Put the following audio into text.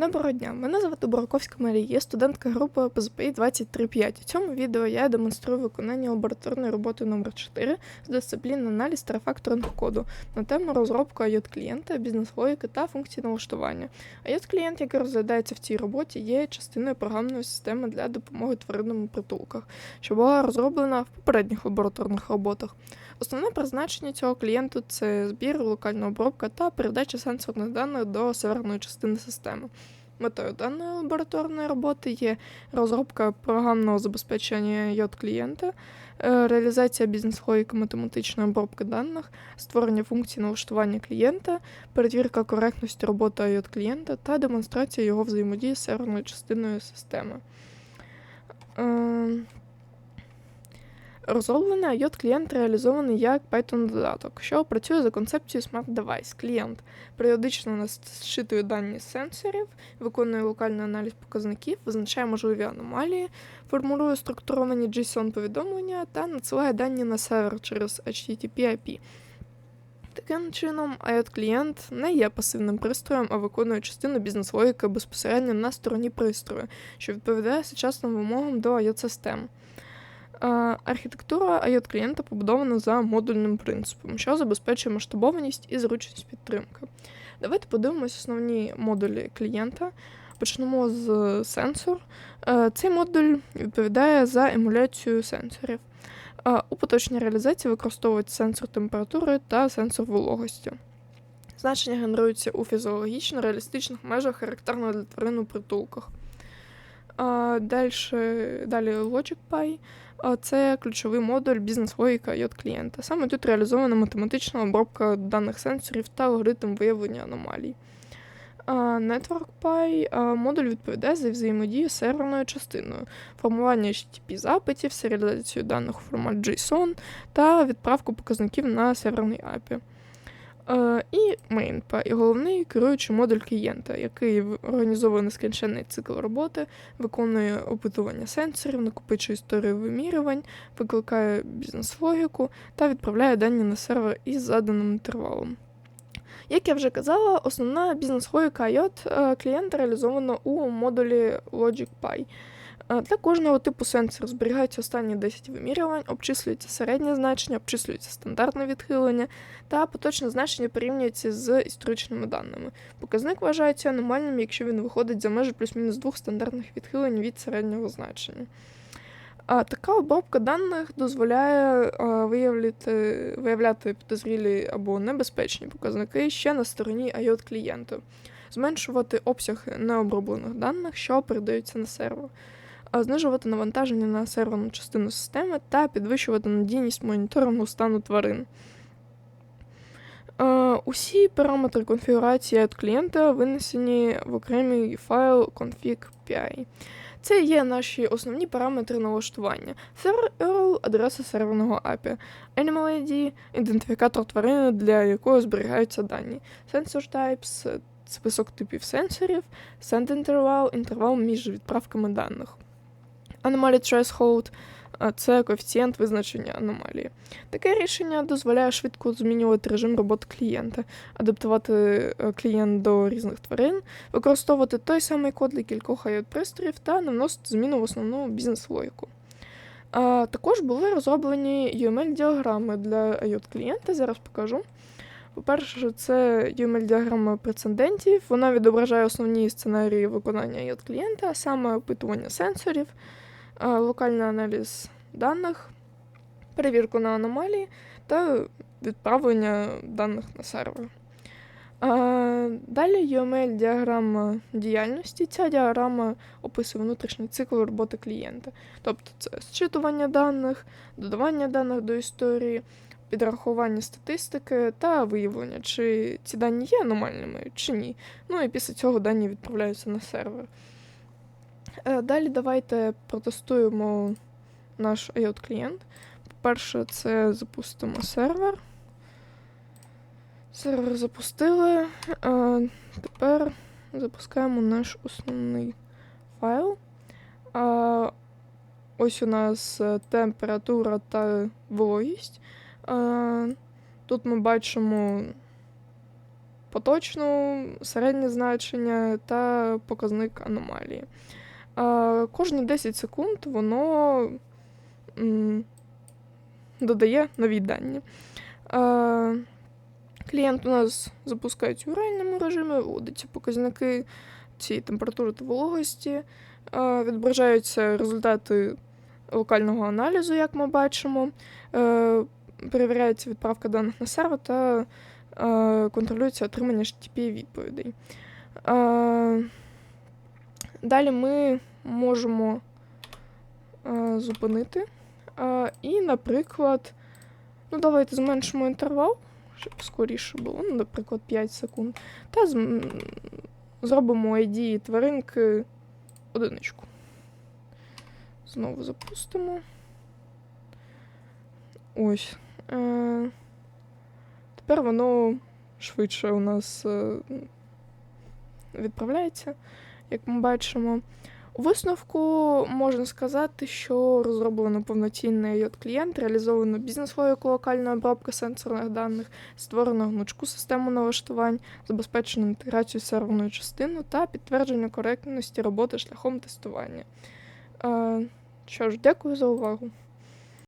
Доброго дня, мене звати Бураковська Марія, студентка групи ПЗПІ 235. У цьому відео я демонструю виконання лабораторної роботи номер 4 з дисциплін аналіз та коду на тему розробка IOT клієнта, бізнес-логіки та функцій налаштування. IOT клієнт, який розглядається в цій роботі, є частиною програмної системи для допомоги тваринним у притулках, що була розроблена в попередніх лабораторних роботах. Основне призначення цього клієнту це збір, локальна обробка та передача сенсорних даних до серверної частини системи. Метою даної лабораторної роботи є розробка програмного забезпечення йод клієнта, е, реалізація бізнес-логіки математичної обробки даних, створення функцій налаштування клієнта, перевірка коректності роботи IOT клієнта та демонстрація його взаємодії з серверною частиною системи. Розроблений IOT клієнт реалізований як Python-додаток, що працює за концепцією Smart Device. Клієнт періодично насчитує дані з сенсорів, виконує локальний аналіз показників, визначає можливі аномалії, формує структуровані JSON-повідомлення та надсилає дані на сервер через HTTP IP. Таким чином, IOT клієнт не є пасивним пристроєм, а виконує частину бізнес-логіки безпосередньо на стороні пристрою, що відповідає сучасним вимогам до IOT-систем. Архітектура IOT клієнта побудована за модульним принципом, що забезпечує масштабованість і зручність підтримки. Давайте подивимось основні модулі клієнта. Почнемо з сенсор. Цей модуль відповідає за емуляцію сенсорів. У поточній реалізації використовують сенсор температури та сенсор вологості. Значення генеруються у фізіологічно реалістичних межах, характерно для тварин у притулках. Далі, далі LogicPy. Це ключовий модуль бізнес-логіка IOT клієнта. Саме тут реалізована математична обробка даних сенсорів та алгоритм виявлення аномалій. NetworkPy модуль відповідає за взаємодію з серверною частиною, формування http запитів, серіалізацію даних у формат JSON та відправку показників на серверний API. Е, і MainPy, і головний керуючий модуль клієнта, який організовує нескінченний цикл роботи, виконує опитування сенсорів, накопичує історію вимірювань, викликає бізнес-логіку та відправляє дані на сервер із заданим інтервалом. Як я вже казала, основна бізнес-логіка IOT е, клієнта реалізована у модулі LogicPy. Для кожного типу сенсору зберігаються останні 10 вимірювань, обчислюється середнє значення, обчислюється стандартне відхилення, та поточне значення порівнюється з історичними даними. Показник вважається аномальним, якщо він виходить за межі плюс-мінус двох стандартних відхилень від середнього значення. А така обробка даних дозволяє виявляти, виявляти підозрілі або небезпечні показники ще на стороні IOT клієнту, зменшувати обсяг необроблених даних, що передаються на сервер знижувати навантаження на серверну частину системи та підвищувати надійність моніторингу стану тварин. Усі параметри конфігурації від клієнта винесені в окремий файл config.py. Це є наші основні параметри налаштування. Сервер URL – адреса серверного API, Animal ID – ідентифікатор тварини, для якої зберігаються дані, Sensor Types – список типів сенсорів, Send Interval – інтервал між відправками даних. Anomaly Threshold – це коефіцієнт визначення аномалії. Таке рішення дозволяє швидко змінювати режим роботи клієнта, адаптувати е, клієнт до різних тварин, використовувати той самий код для кількох iot пристроїв та не вносити зміну в основну бізнес-логіку. А, Також були розроблені UML-діаграми для iot клієнта зараз покажу. По-перше, це UML-діаграма прецедентів. Вона відображає основні сценарії виконання iot клієнта, а саме опитування сенсорів локальний аналіз даних, перевірку на аномалії та відправлення даних на сервер. Далі UML діаграма діяльності. Ця діаграма описує внутрішній цикл роботи клієнта. Тобто це зчитування даних, додавання даних до історії, підрахування статистики та виявлення, чи ці дані є аномальними, чи ні. Ну і після цього дані відправляються на сервер. Е, далі давайте протестуємо наш IOT клієнт. По-перше, це запустимо сервер. Сервер запустили. Тепер запускаємо наш основний файл. Ось у нас е, температура та вологість. Тут ми бачимо поточну, середнє значення та показник аномалії. Кожні 10 секунд воно додає нові дані. Клієнт у нас запускається у реальному режимі, вводиться показники цієї температури та вологості, відображаються результати локального аналізу, як ми бачимо, е, перевіряється відправка даних на сервер та е, контролюється отримання HTTP відповідей. Далі ми можемо е, зупинити. Е, І, наприклад, ну, давайте зменшимо інтервал, щоб скоріше було, ну, наприклад, 5 секунд. Та зробимо ID тваринки одиничку. Знову запустимо. Ось. Е- Тепер воно швидше у нас е- відправляється, як ми бачимо. У висновку можна сказати, що розроблено повноцінний IOT-клієнт, реалізовано бізнес-логіку локальної обробки сенсорних даних, створено гнучку систему налаштувань, забезпечено інтеграцію з серверною частиною та підтвердження коректності роботи шляхом тестування. Е, Що ж, дякую за увагу.